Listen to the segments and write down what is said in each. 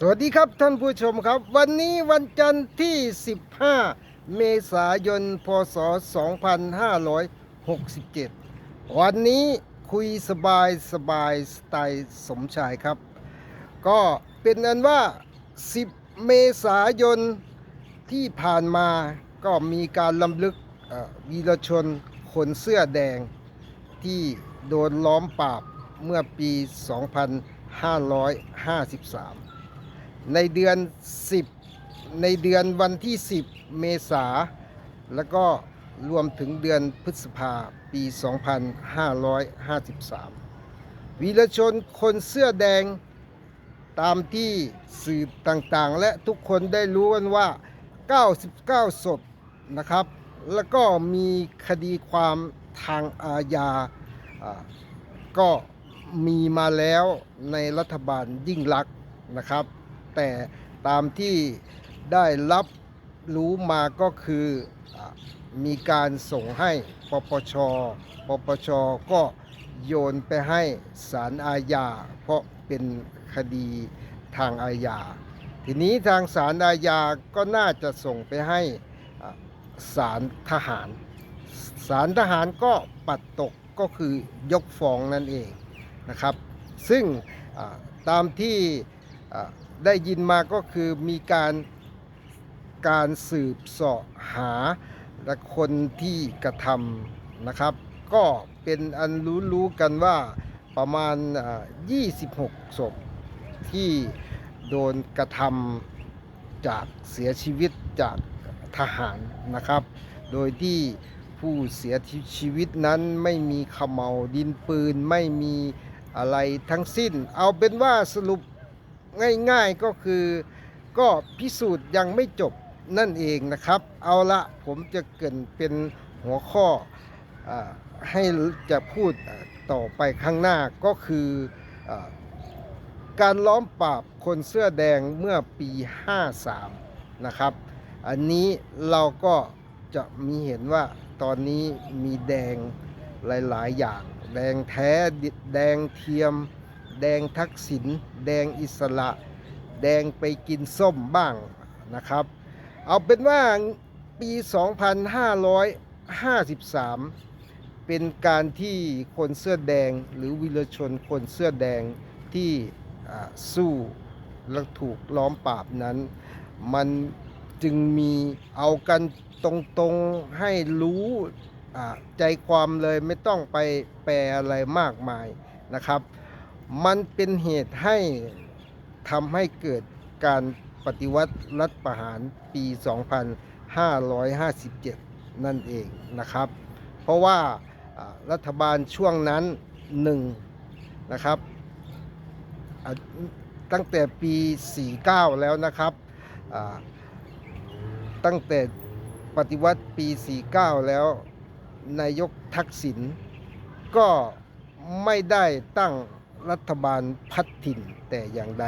สวัสดีครับท่านผู้ชมครับ วันนี้วันจันทร์ที่ 15 เมษายน พศ 2567 วันนี้คุยสบายสบายสไตล์สมชายครับ ก็เป็นอันว่า 10 เมษายนที่ผ่านมาก็มีการลำลึกวีรชนคนเสื้อแดงที่โดนล้อมปราบเมื่อปี 2553 ในเดือน 10 ในเดือนวันที่ 10 เมษา แล้วก็รวมถึงเดือนพฤษภาปี 2553 วีรชนคนเสื้อแดงตามที่สื่อต่างๆ และทุกคนได้รู้กันว่า 99 ศพนะครับ แล้วก็มีคดีความทางอาญาอ่าก็มีมาแล้วในรัฐบาลยิ่งลักษณ์นะครับ แต่ตามที่ได้รับรู้มาก็คือมีการส่งให้ปปช ปปช ก็โยนไปให้ศาลอาญา เพราะเป็นคดีทางอาญา ทีนี้ทางศาลอาญาก็น่าจะส่งไปให้ศาลทหาร ศาลทหารก็ปัดตกก็คือยกฟ้องนั่นเองนะครับ ซึ่งตามที่ ได้ยินมาก็คือมีการการสืบเสาะหาและคนที่กระทำนะครับ ก็เป็นอันรู้ๆกันว่าประมาณ 26 ศพที่โดนกระทำจากเสียชีวิตจากทหารนะครับ โดยที่ผู้เสียชีวิตนั้นไม่มีขมเหาดินปืนไม่มีอะไรทั้งสิ้น เอาเป็นว่าสรุป ง่ายๆก็คือ ก็พิสูจน์ยังไม่จบนั่นเองนะครับ เอาละผมจะเกินเป็นหัวข้ออให้จะพูดต่อไปข้างหน้าก็คืออการล้อมปราบคนเสื้อแดงเมื่อปี 53 นะครับ อันนี้เราก็จะมีเห็นว่าตอนนี้มีแดงหลาย ๆ อย่าง แดงแท้ แดงเทียม แดงทักษิณแดงอิสระ แดงไปกินส้มบ้างนะครับ เอาเป็นว่าปี 2553 เป็นการที่คนเสื้อแดงหรือวิรชนคนเสื้อแดงที่สู้และถูกล้อมปราบนั้น มันจึงมีเอากันตรงๆให้รู้ใจความเลยไม่ต้องไปแปลอะไรมากมายนะครับ มันเป็นเหตุให้ทำให้เกิดการปฏิวัติรัฐประหารปี 2557 นั่นเองนะครับ เพราะว่ารัฐบาลช่วงนั้นหนึ่งนะครับตั้งแต่ปี 49 แล้วนะครับ ตั้งแต่ปฏิวัติปี 49 แล้วนายกทักษิณก็ไม่ได้ตั้ง รัฐบาลพัดถิ่นแต่อย่างใด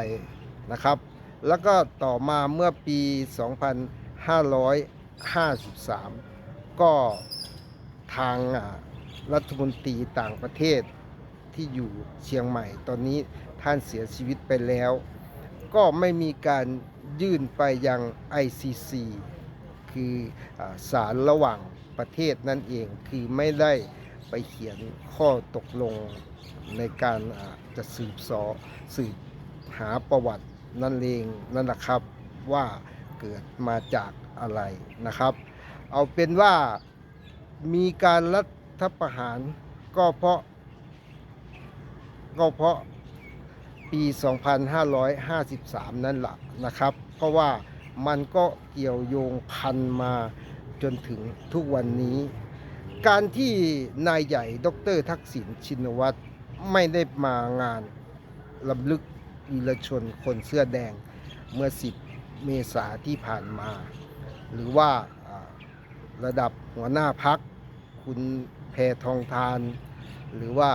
นะครับ แล้วก็ต่อมาเมื่อปี 2553 ก็ทางรัฐมนตรีต่างประเทศที่อยู่เชียงใหม่ ตอนนี้ท่านเสียชีวิตไปแล้ว ก็ไม่มีการยื่นไปยัง ICC คือศาลระหว่างประเทศนั่นเองคือไม่ได้ ไปเขียนข้อตกลงในการจะสืบสอสืบหาประวัตินั่นเองนั่นแหละครับว่าเกิดมาจากอะไรนะครับ เอาเป็นว่ามีการรัฐประหารก็เพราะก็เพราะปี 2553 นั่นแหละนะครับ เพราะว่ามันก็เกี่ยวโยงพันมาจนถึงทุกวันนี้ การที่นายใหญ่ดรทักษิณชินวัตรไม่ได้มางานลำลึกวีรชนคนเสื้อแดงเมื่อ 10 เมษาที่ผ่านมา หรือว่าระดับหัวหน้าพัก คุณแพทองทาน หรือว่า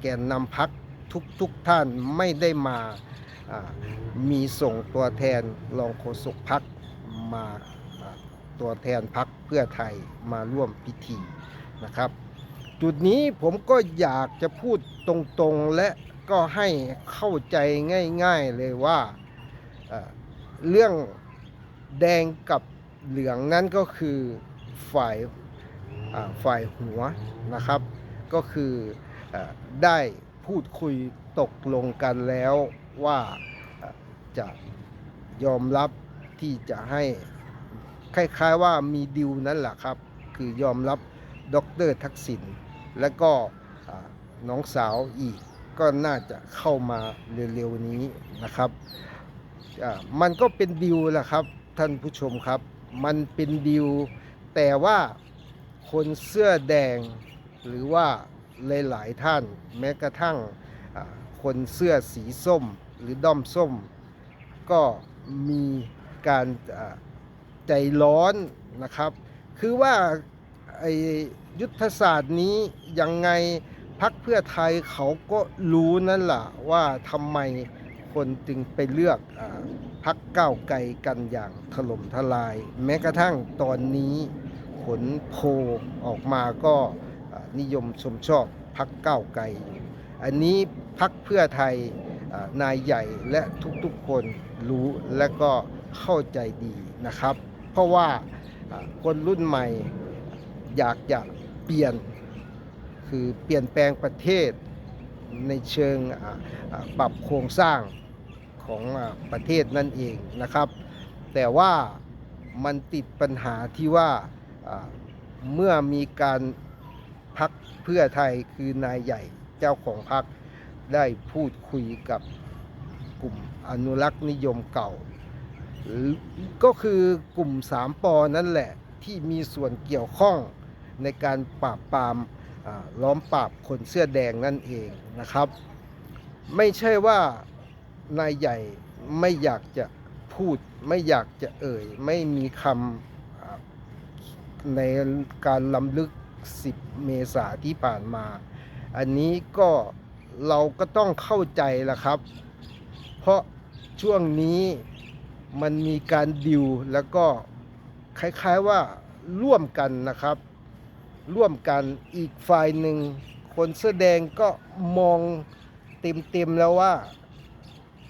แกนนำพักทุกทุกท่านไม่ได้มามีส่งตัวแทนรองโฆษกพักมาตัวแทนพักเพื่อไทยมาร่วมพิธี นะครับ จุดนี้ผมก็อยากจะพูดตรงๆและก็ให้เข้าใจง่ายๆเลยว่าเรื่องแดงกับเหลืองนั้นก็คือฝ่ายฝ่ายหัวนะครับ ก็คืออได้พูดคุยตกลงกันแล้วว่าจะยอมรับที่จะให้คล้ายๆว่ามีดิวนั่นแหละครับ คือยอมรับ ดรทักษิณและก็น้องสาวอีกก็น่าจะเข้ามาเร็วๆนี้นะครับมันก็เป็นดิวแหละครับท่านผู้ชมครับ มันเป็นดิว แต่ว่าคนเสื้อแดงหรือว่าหลายๆท่านแม้กระทั่งคนเสื้อสีส้มหรือด้อมส้ม ก็มีการใจร้อนนะครับ คือว่า ไอ้ยุทธศาสตร์นี้ยังไงพักเพื่อไทยเขาก็รู้นั่นแหละว่าทำไมคนจึงไปเลือกอพักก้าวไกลกันอย่างถล่มทลาย แม้กระทั่งตอนนี้ผลโพลออกมาก็นิยมชมชอบพักก้าวไกลอยู่อันนี้พักเพื่อไทยนายใหญ่และทุกๆคนรู้และก็เข้าใจดีนะครับ เพราะว่าคนรุ่นใหม่ อยากจะเปลี่ยนคือเปลี่ยนแปลงประเทศในเชิงปรับโครงสร้างของประเทศนั่นเองนะครับ แต่ว่ามันติดปัญหาที่ว่าอ่าเมื่อมีการพักเพื่อไทยคือนายใหญ่เจ้าของพักได้พูดคุยกับกลุ่มอนุรักษ์นิยมเก่า ก็คือกลุ่มสามปอนั่นแหละที่มีส่วนเกี่ยวข้อง ในการปราบปรามล้อมปราบคนเสื้อแดงนั่นเองนะครับ ไม่ใช่ว่านายใหญ่ไม่อยากจะพูดไม่อยากจะเอ่ย ไม่มีคำในการลำลึก 10 เมษาที่ผ่านมา อันนี้ก็เราก็ต้องเข้าใจละครับ เพราะช่วงนี้มันมีการดิวแล้วก็คล้ายๆว่าร่วมกันนะครับ ร่วมกันอีกฝ่ายหนึ่ง คนเสื้อแดงก็มองเต็มๆแล้วว่า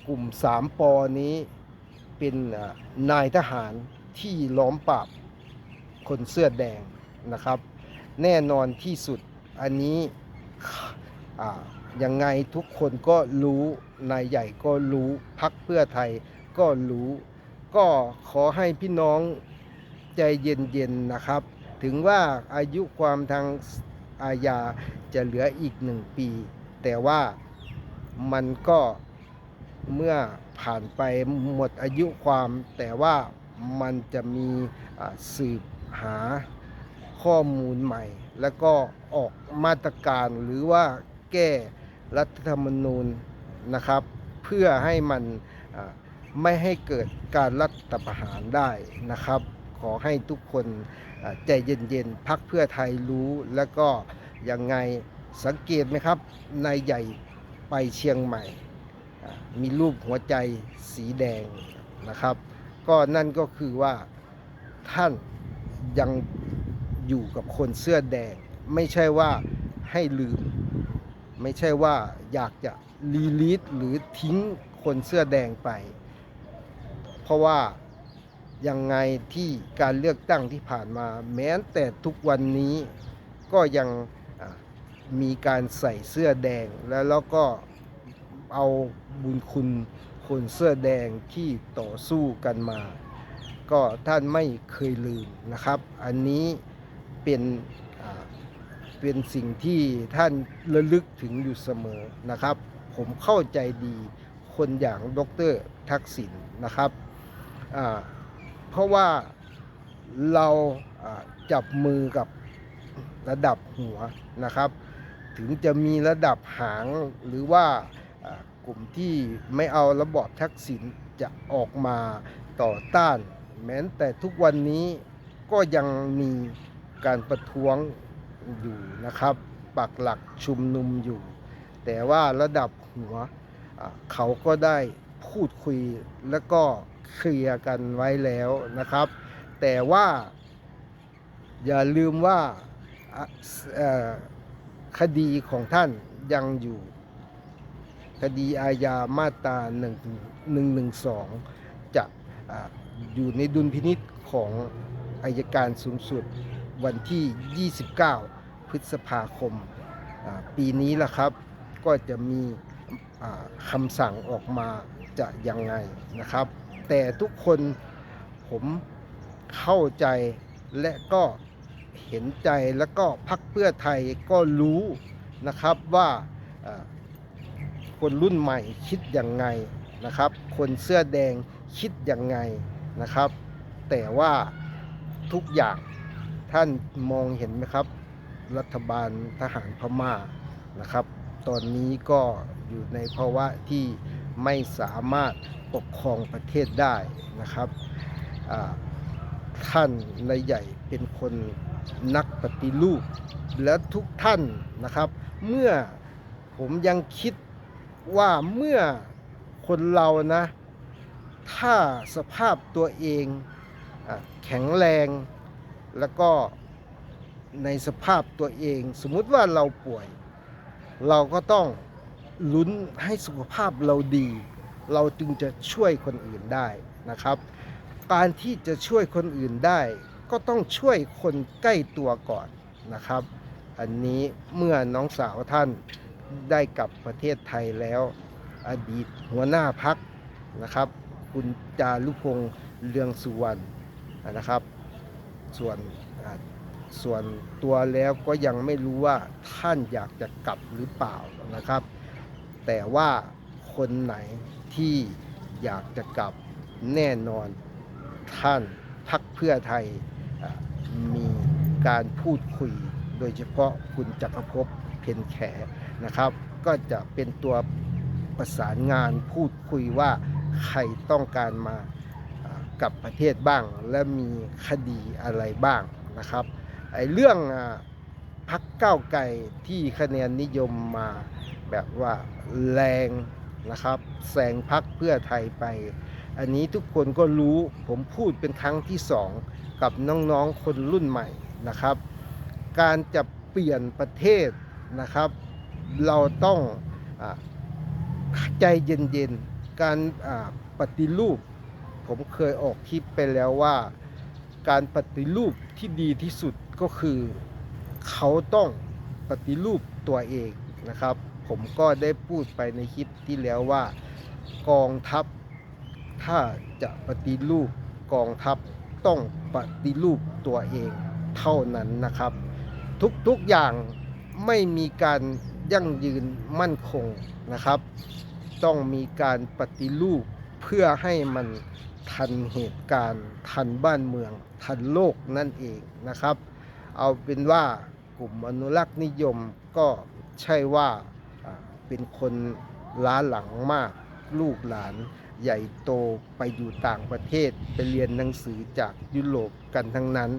กลุ่มสามปอนี้เป็นนายทหารที่ล้อมปราบคนเสื้อแดงนะครับ แน่นอนที่สุดอันนี้ยังไงทุกคนก็รู้นายใหญ่ก็รู้พักเพื่อไทยก็รู้ ก็ขอให้พี่น้องใจเย็นๆนะครับ ถึงว่าอายุความทางอาญาจะเหลืออีกหนึ่งปี แต่ว่ามันก็เมื่อผ่านไปหมดอายุความ แต่ว่ามันจะมีสืบหาข้อมูลใหม่ แล้วก็ออกมาตรการหรือว่าแก้รัฐธรรมนูญนะครับ เพื่อให้มันไม่ให้เกิดการรัฐประหารได้นะครับ ขอให้ทุกคนใจเย็นๆพักเพื่อไทยรู้แล้วก็ยังไงสังเกตไหมครับนายใหญ่ไปเชียงใหม่ มีรูปหัวใจสีแดงนะครับ ก็นั่นก็คือว่าท่านยังอยู่กับคนเสื้อแดง ไม่ใช่ว่าให้ลืม ไม่ใช่ว่าอยากจะรีลีสหรือทิ้งคนเสื้อแดงไป เพราะว่า ยังไงที่การเลือกตั้งที่ผ่านมา แม้แต่ทุกวันนี้ก็ยังมีการใส่เสื้อแดง แล้วแล้วก็เอาบุญคุณคนเสื้อแดงที่ต่อสู้กันมา ก็ท่านไม่เคยลืมนะครับ อันนี้เป็นเป็นสิ่งที่ท่านระลึกถึงอยู่เสมอนะครับ ผมเข้าใจดีคนอย่างดรทักษิณนะครับอ่า เพราะว่าเราจับมือกับระดับหัวนะครับ ถึงจะมีระดับหางหรือว่ากลุ่มที่ไม่เอาระบอบทักษิณจะออกมาต่อต้าน แม้แต่ทุกวันนี้ก็ยังมีการประท้วงอยู่นะครับ ปักหลักชุมนุมอยู่ แต่ว่าระดับหัวเขาก็ได้พูดคุยแล้วก็ เคลียร์กันไว้แล้วนะครับ แต่ว่าอย่าลืมว่าคดีของท่านยังอยู่ คดีอาญามาตรา1 112 จะอาอยู่ในดุลพินิษของอายการสูงสุดวันที่ 29 พฤษภาคม ปีนี้ล่ะครับ ก็จะมีคำสั่งออกมาจะยังไงนะครับ แต่ทุกคนผมเข้าใจและก็เห็นใจแล้วก็พักเพื่อไทยก็รู้นะครับว่าคนรุ่นใหม่คิดยังไงนะครับ คนเสื้อแดงคิดยังไงนะครับ แต่ว่าทุกอย่างท่านมองเห็นไหมครับ รัฐบาลทหารพม่านะครับ ตอนนี้ก็อยู่ในภาวะที่ ไม่สามารถปกครองประเทศได้นะครับท่านนายใหญ่เป็นคนนักปฏิรูป และทุกท่านนะครับ เมื่อผมยังคิดว่าเมื่อคนเรานะ ถ้าสภาพตัวเองอแข็งแรงแล้วก็ในสภาพตัวเอง สมมุติว่าเราป่วย เราก็ต้อง ลุ้นให้สุขภาพเราดี เราจึงจะช่วยคนอื่นได้นะครับ การที่จะช่วยคนอื่นได้ ก็ต้องช่วยคนใกล้ตัวก่อนนะครับ อันนี้เมื่อน้องสาวท่านได้กลับประเทศไทยแล้ว อดีตหัวหน้าพักนะครับ คุณจารุพงษ์เรืองสุวรรณนะครับ ส่วนส่วนตัวแล้วก็ยังไม่รู้ว่าท่านอยากจะกลับหรือเปล่านะครับ แต่ว่าคนไหนที่อยากจะกลับแน่นอนท่านพักเพื่อไทยมีการพูดคุย โดยเฉพาะคุณจักรภพเพนแขนะครับ ก็จะเป็นตัวประสานงานพูดคุยว่าใครต้องการมากับประเทศบ้าง และมีคดีอะไรบ้างนะครับไอ้เรื่องพักเก้าวไก่ที่คะแนนนิยมมา แบบว่าแรงนะครับแซงพักเพื่อไทยไป อันนี้ทุกคนก็รู้ผมพูดเป็นครั้งที่สองกับน้องๆคนรุ่นใหม่นะครับ การจะเปลี่ยนประเทศนะครับ เราต้องอใจเย็นๆ การปฏิรูป ผมเคยออกคลิปไปแล้วว่า การปฏิรูปที่ดีที่สุดก็คือ เขาต้องปฏิรูปตัวเองนะครับ ผมก็ได้พูดไปในคลิปที่แล้วว่ากองทัพ ถ้าจะปฏิรูปกองทัพต้องปฏิรูปตัวเองเท่านั้นนะครับ ทุกๆอย่างไม่มีการยั่งยืนมั่นคงนะครับ ต้องมีการปฏิรูปเพื่อให้มันทันเหตุการณ์ ทันบ้านเมือง ทันโลกนั่นเองนะครับ เอาเป็นว่ากลุ่มอนุรักษ์นิยมก็ใช่ว่าอ่า เป็นคนล้าหลังมากลูกหลาน ใหญ่โตไปอยู่ต่างประเทศไปเรียนหนังสือจากยุโรปกันทั้งนั้น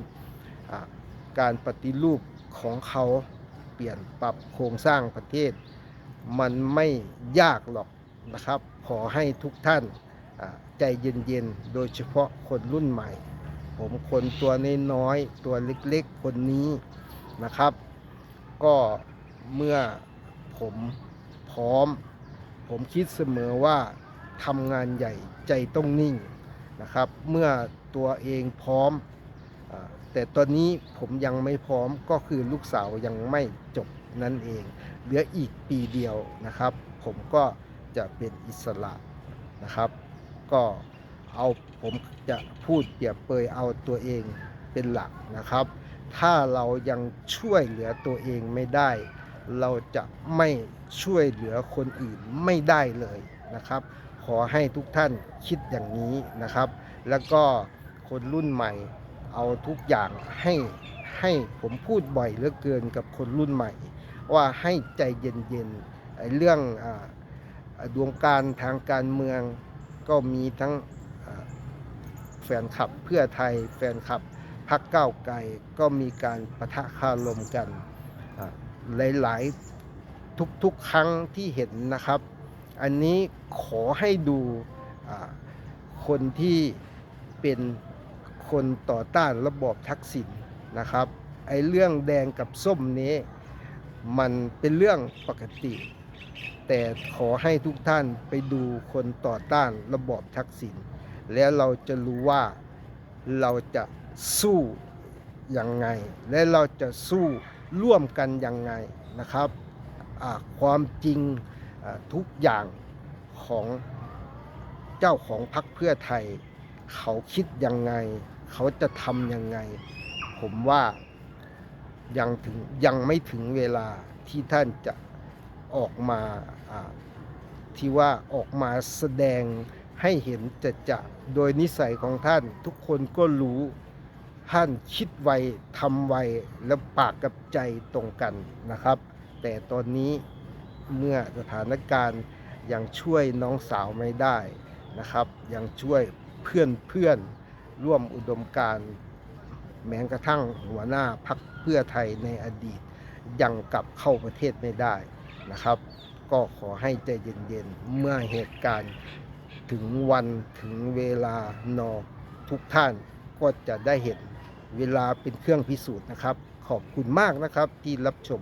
การปฏิรูปของเขาเปลี่ยนปรับโครงสร้างประเทศ มันไม่ยากหรอกนะครับ ขอให้ทุกท่านใจเย็นๆ โดยเฉพาะคนรุ่นใหม่ ผมคนตัวน้อยๆ ตัวเล็กๆ คนนี้นะครับ ก็เมื่อผม ร้อม ผมคิดเสมอว่าทำงานใหญ่ใจต้องนิ่งนะครับ เมื่อตัวเองพร้อม แต่ตอนนี้ผมยังไม่พร้อมก็คือลูกสาวยังไม่จบนั่นเอง เหลืออีกปีเดียวนะครับ ผมก็จะเป็นอิสระนะครับ ก็เอาผมจะพูดเปรียบเปยเอาตัวเองเป็นหลักนะครับ ถ้าเรายังช่วยเหลือตัวเองไม่ได้ เราจะไม่ช่วยเหลือคนอื่นไม่ได้เลยนะครับ ขอให้ทุกท่านคิดอย่างนี้นะครับ แล้วก็คนรุ่นใหม่เอาทุกอย่างให้ให้ผมพูดบ่อยเหลือเกินกับคนรุ่นใหม่ ว่าให้ใจเย็นๆเรื่องอดวงการทางการเมืองก็มีทั้งแฟนคลับเพื่อไทยแฟนคลับพักเก้าไกลก็มีการประทะคารมกัน หลายๆ ทุกๆ ครั้งที่เห็นนะครับ อันนี้ขอให้ดูคนที่เป็นคนต่อต้านระบอบทักษิณนะครับ ไอ้เรื่องแดงกับส้มนี้ มันเป็นเรื่องปกติ แต่ขอให้ทุกท่านไปดูคนต่อต้านระบอบทักษิณแล้วเราจะรู้ว่าเราจะสู้ยังไง และเราจะสู้ ร่วมกันยังไงนะครับความจริงทุกอย่างของเจ้าของพรรคเพื่อไทย เขาคิดยังไง เขาจะทำยังไง ผมว่ายังถึงยังไม่ถึงเวลาที่ท่านจะออกมาที่ว่าออกมาแสดงให้เห็นจะจะโดยนิสัยของท่านทุกคนก็รู้ ท่านคิดไวทำไวและปากกับใจตรงกันนะครับ แต่ตอนนี้เมื่อสถานการณ์ยังช่วยน้องสาวไม่ได้นะครับ ยังช่วยเพื่อนเพื่อนร่วมอุดมการแม้กระทั่งหัวหน้าพักเพื่อไทยในอดีต ยังกลับเข้าประเทศไม่ได้นะครับ ก็ขอให้ใจเย็นๆเมื่อเหตุการณ์ถึงวันถึงเวลานอทุกท่านก็จะได้เห็น เวลาเป็นเครื่องพิสูจน์นะครับ ขอบคุณมากนะครับที่รับชม